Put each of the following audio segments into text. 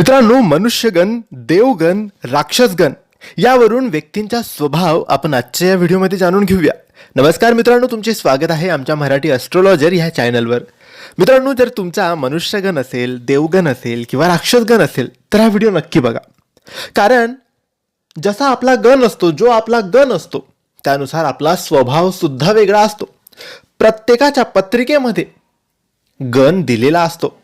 मित्रांनो मनुष्यगण देवगण राक्षसगण यावरून व्यक्तींचा स्वभाव आपण आजच्या या व्हिडिओमध्ये जाणून घेऊया. नमस्कार मित्रांनो तुमचे स्वागत आहे आमच्या मराठी ॲस्ट्रॉलॉजर ह्या चॅनलवर मित्रांनो जर तुमचा मनुष्यगण असेल देवगण असेल किंवा राक्षसगण असेल तर हा व्हिडिओ नक्की बघा. कारण जसा आपला गण असतो जो आपला गण असतो त्यानुसार आपला स्वभाव सुद्धा वेगळा असतो. प्रत्येकाच्या पत्रिकेमध्ये गण दिलेला असतो.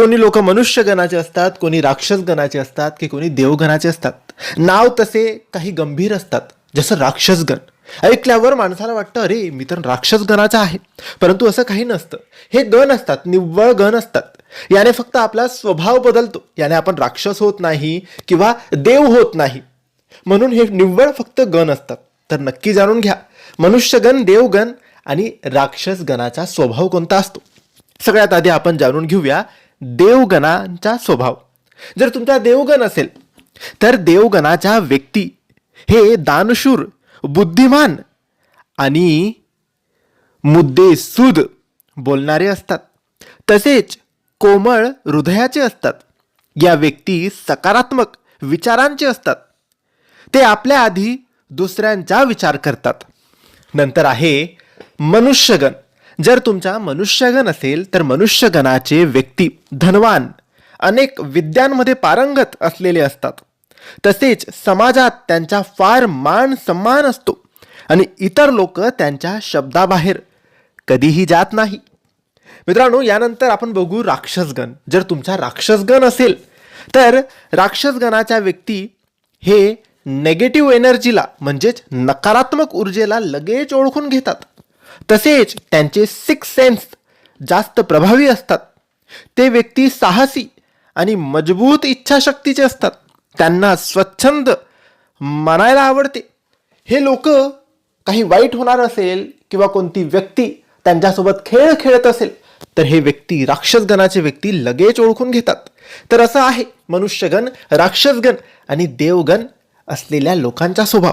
कोणी लोक मनुष्यगणाचे असतात कोणी राक्षसगणाचे असतात की कोणी देवगणाचे असतात. नाव तसे काही गंभीर असतात जसं राक्षसगण ऐकल्यावर माणसाला वाटतं अरे मी तर राक्षसगणाचा आहे. परंतु असं काही नसतं. हे गण असतात निव्वळ गण असतात. याने फक्त आपला स्वभाव बदलतो. याने आपण राक्षस होत नाही किंवा देव होत नाही. म्हणून हे निव्वळ फक्त गण असतात. तर नक्की जाणून घ्या. मनुष्यगण देवगण आणि राक्षसगणाचा स्वभाव कोणता असतो? सगळ्यात आधी आपण जाणून घेऊया देवगणांचा स्वभाव. जर तुमचा देवगण असेल तर देवगणाच्या व्यक्ती हे दानशूर बुद्धिमान आणि मुद्देसूद बोलणारे असतात. तसेच कोमळ हृदयाचे असतात. या व्यक्ती सकारात्मक विचारांचे असतात. ते आपल्या आधी दुसऱ्यांचा विचार करतात. नंतर आहे मनुष्यगण. जर तुमचा मनुष्यगण असेल तर मनुष्यगणाचे व्यक्ती धनवान अनेक विद्यांमध्ये पारंगत असलेले असतात. तसेच समाजात त्यांचा फार मान सन्मान असतो आणि इतर लोक त्यांच्या शब्दाबाहेर कधीही जात नाही. मित्रांनो यानंतर आपण बघू राक्षसगण. जर तुमचा राक्षसगण असेल तर राक्षसगणाच्या व्यक्ती हे नेगेटिव्ह एनर्जीला म्हणजेच नकारात्मक ऊर्जेला लगेच ओळखून घेतात. तसेच त्यांचे सिक्स सेन्स जास्त प्रभावी असतात. ते व्यक्ती साहसी आणि मजबूत इच्छाशक्तीचे असतात. त्यांना स्वच्छंद मानायला आवडते. हे लोक काही वाईट होणार असेल किंवा कोणती व्यक्ती त्यांच्यासोबत खेळ खेळत असेल तर हे व्यक्ती राक्षसगणाचे व्यक्ती लगेच ओळखून घेतात. तर असं आहे मनुष्यगण राक्षसगण आणि देवगण असलेल्या लोकांचा स्वभाव.